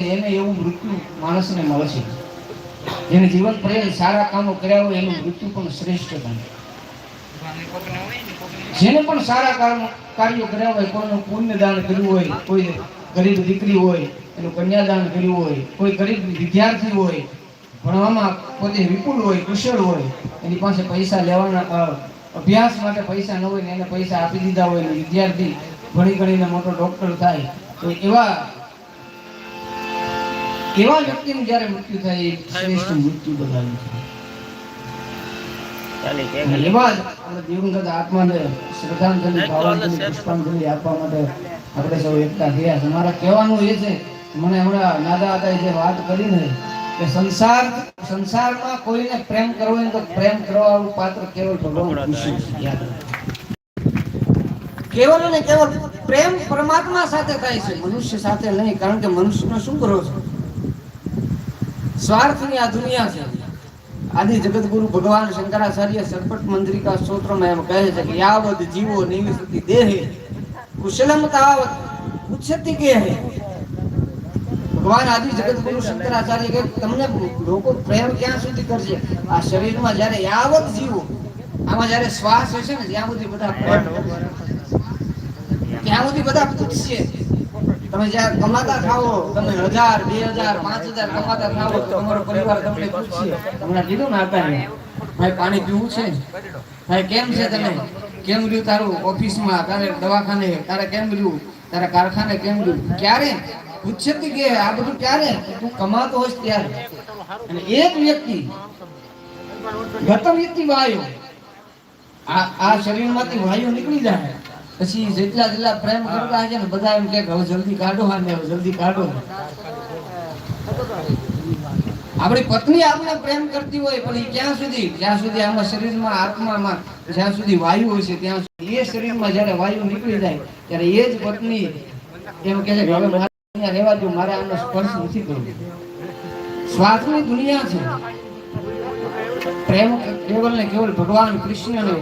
એને એવું મૃત્યુ માણસને મળશે જેને જીવન પર્યંત સારા કામો કર્યા હોય એનું મૃત્યુ પણ શ્રેષ્ઠ બને. જેને પણ સારા કાર્યો કર્યા હોય, કોઈનું પુણ્યદાન કર્યું હોય, કોઈ ગરીબ દીકરી હોય, એનું કન્યાદાન કર્યું હોય, કોઈ ગરીબ વિદ્યાર્થી હોય, ભણવામાં પોતે વિપુલ હોય, કુશળ હોય, એની પાસે પૈસા લેવાના અભ્યાસ માટે પૈસા ન હોય ને એને પૈસા આપી દીધા હોય, વિદ્યાર્થી ભણી ગણીને મોટો ડોક્ટર થાય, તો એવા એવા વ્યક્તિનું જ્યારે મૃત્યુ થાય શ્રેષ્ઠ મૃત્યુ બધાનું થાય. એવા જ આપણા દિવંગત આત્માને શ્રદ્ધાંજલિ ભાવાંજલિ પુષ્પાંજલિ આપવા માટે આપણે સૌ એકતા થયા છે. મારા કહેવાનું એ છે મને હમણાં નાદા હતા જે વાત કરી કે સંસાર સંસારમાં કોઈને પ્રેમ કરવો હોય તો પ્રેમ કરવાનું પાત્ર કેવળ ભગવાન છે. કેવળ ને કેવળ પ્રેમ પરમાત્મા સાથે થાય છે મનુષ્ય સાથે નહીં કારણ કે મનુષ્યનો શું ભરોસો સ્વાર્થની આ દુનિયા છે. આદિ જગતગુરુ ભગવાન શંકરાચાર્ય સરપટ મંત્રિકા સ્તોત્રમાં એમ કહે છે કે યાવદ જીવો નિવસતિ દેહે, કુશલમ તાવત ઉચ્છતિ કે હે ભગવાન આદિ જગતગુરુ શંકરાચાર્ય કહે તમને લોકો પ્રેમ ક્યાં સુધી કરશે? આ શરીરમાં જ્યારે યાવત જીવો, આમાં જ્યારે શ્વાસ હશે ને, ત્યાં સુધી બધા પ્રેમ. ત્યાં સુધી બધા પૂછશે. તમે જ્યાં કમાતા થાઓ, તમે હજાર, બે હજાર, પાંચ હજાર કમાતા તો તમારો પરિવાર તમને પૂછશે હમણાં કીધું ને આતાને ભાઈ, પાણી પીવું છે? ભાઈ, કેમ છે તને? કેમ રહ્યું તારું ઓફિસમાં? તારે દવાખાને તારે કેમ રહ્યું? તારા કારખાને કેમ રહ્યું? ક્યારે? પૂછશે કે આ બધું ક્યારે? તું કમાતો હોઈશ ત્યારે. અને એક વ્યક્તિ, ગતમ વ્યક્તિ વાયુ. આ આ શરીરમાંથી વાયુ નીકળી જાય. પછી જેટલા જેટલા પ્રેમ કરતા હશે ને બધા એમ કે હવે જલ્દી કાઢો અને ને હવે જલ્દી કાઢો. આપણી પત્ની આપણે પ્રેમ કરતી હોય પણ એ ક્યાં સુધી? જ્યાં સુધી આમાં શરીરમાં આત્મામાં જ્યાં સુધી વાયુ હોય છે ત્યાં સુધી એ શરીરમાં જ્યારે વાયુ નીકળી જાય ત્યારે એ જ પત્ની એમ કહે છે કે હવે મારે રહેવા દો મારે આનો સ્પર્શ નથી કરવો. સ્વાર્થની દુનિયા છે. પ્રેમ કેવલ ને કેવલ ભગવાન કૃષ્ણને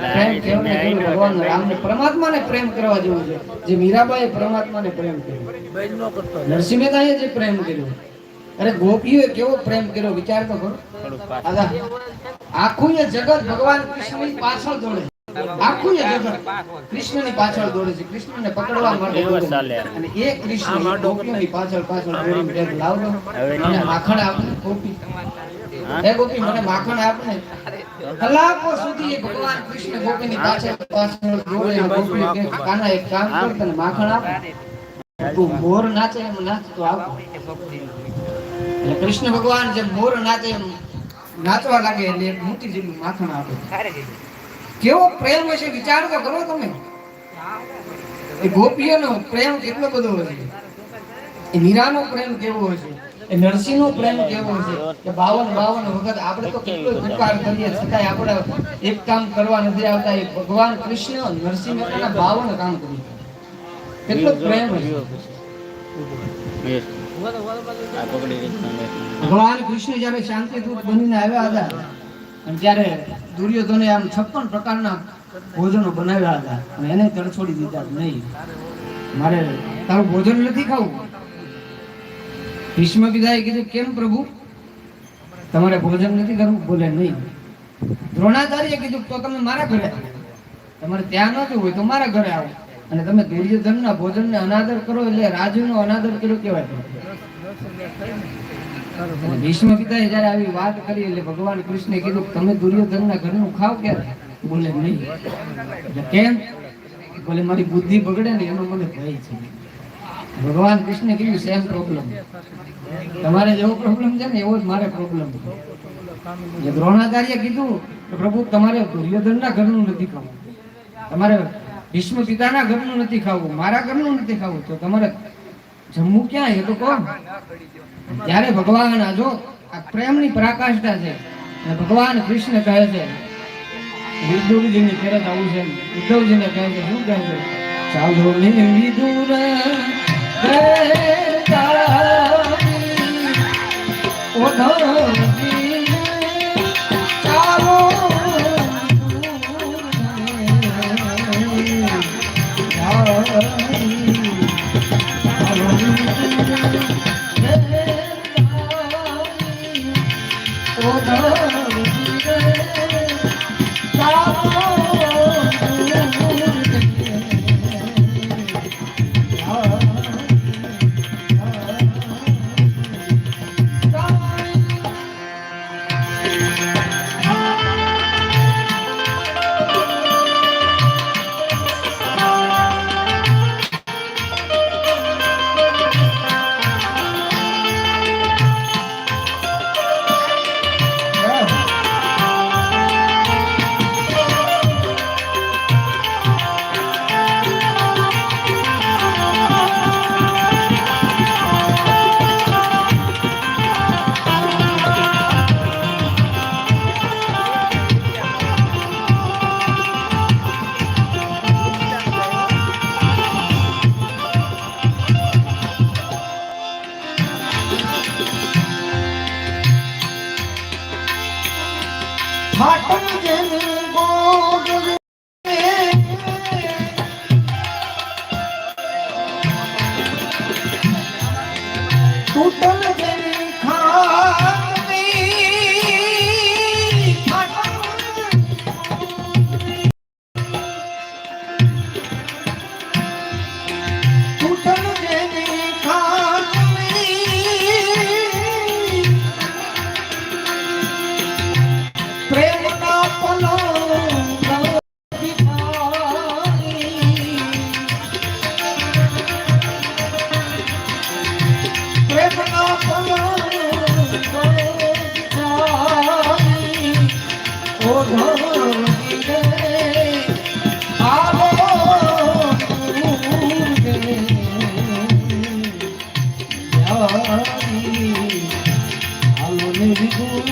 પ્રેમ ભગવાન. રામને પરમાત્માને પ્રેમ કરવા જેવું છે. જે મીરાબાઈએ પરમાત્માને પ્રેમ કર્યો. નરસિંહ મહેતાએ જે પ્રેમ કર્યો. અરે ગોપીઓએ કેવો પ્રેમ કર્યો વિચાર તો કરો. પાછળ. દાદા આખું એ જગત ભગવાન કૃષ્ણની પાછળ દોડે. આખું એ જગત કૃષ્ણની પાછળ દોડે છે. કૃષ્ણને પકડવા માટે. અને એ કૃષ્ણ ગોપીઓની પાછળ પાછળ દોડીને કહે છે, લાવ લો. માખણ આપને ગોપી. હે? ગોપી મને માખણ આપને. કલાકો સુધી ભગવાન કૃષ્ણ ગોપીની પાછળ પાછળ કાના એક કામ કર તને માખણ આપ. તું મોર નાચે એમ નાચ તો આપ. એટલે કૃષ્ણ ભગવાન જે મોર નાચે એમ નાચવા લાગે એટલે એક મોટી જેટલું માખણ આપે. કેવો પ્રેમ હશે વિચાર તો કરો તમે. એ ગોપીઓનો પ્રેમ કેટલો બધો હશે. એ મીરાનો પ્રેમ કેવો હશે? એ નરસિંહનો પ્રેમ કેવો છે કે બાવન બાવન વખત આપણે તો કેટલો પુકાર કરીએ છતાંય આપણે એક કામ કરવા નથી આવતા. એ ભગવાન કૃષ્ણ નરસિંહ મહેતાના બાવન કામ કરી કેટલો પ્રેમ ભગવાન કૃષ્ણ જ્યારે શાંતિદૂત બનીને આવ્યા હતા અને ત્યારે દુર્યોધને આમ છપ્પન પ્રકારના ભોજનો બનાવ્યા હતા. અને એને તરછોડી દીધા નહીં, મારે તારું ભોજન નથી ખાવું. ભીષ્મ પિતાએ કીધું, કેમ પ્રભુ? તમારે ભોજન નથી કરવું? બોલે, નહીં. દ્રોણાચાર્ય કીધું, તો તમે મારા ઘરે તમારે ત્યાં ન જવું હોય તો મારા ઘરે આવો. અને તમે દુર્યોધનના ભોજનને અનાદર કરો એટલે રાજુનો અનાદર કર્યો કહેવાય. ભીષ્મ પિતાએ જ્યારે આવી વાત કરી એટલે ભગવાન કૃષ્ણે કીધું, તમે દુર્યોધનના ઘરનું ખાવ ક્યારે બોલે, નહીં. એટલે કેમ? બોલે, મારી બુદ્ધિ બગડે ને એનો મને ભય છે. ભગવાન કૃષ્ણ કીધું સેમ પ્રોબ્લેમ તમારે જેવો પ્રોબ્લેમ છે ને, એવો જ મારે પ્રોબ્લેમ છે. દ્રોણાચાર્ય કીધું કે, પ્રભુ, તમારે દુર્યોધનના ઘરનું નથી ખાવું. તમારે ભીષ્મ પિતાના ઘરનું નથી ખાવું. મારા ઘરનું નથી ખાવું. તો તમારે જમવું ક્યાં? એ તો કહો ત્યારે ભગવાન આ જો, આ પ્રેમની પરાકાષ્ઠા છે, અને ભગવાન કૃષ્ણ કહે છે, વિદુરજીની ફેરત આવું છે ઉદ્ધવજીને કહે છે, શું કહે છે? ચાલો ને વિદુર ઉદ્ધવજી ચાલો યારી, આલો ને વિગુણ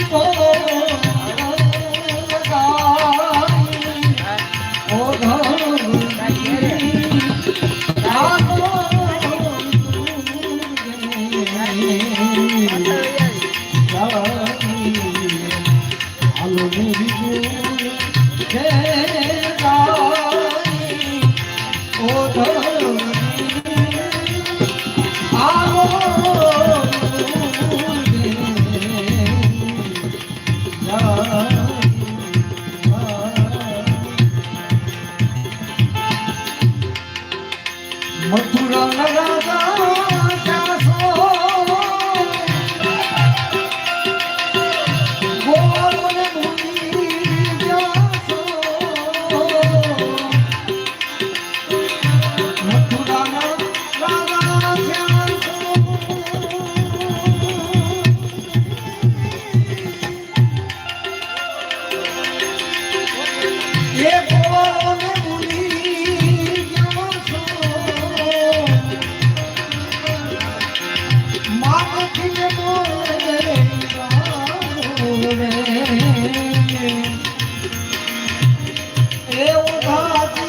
Oh, દેવધાતી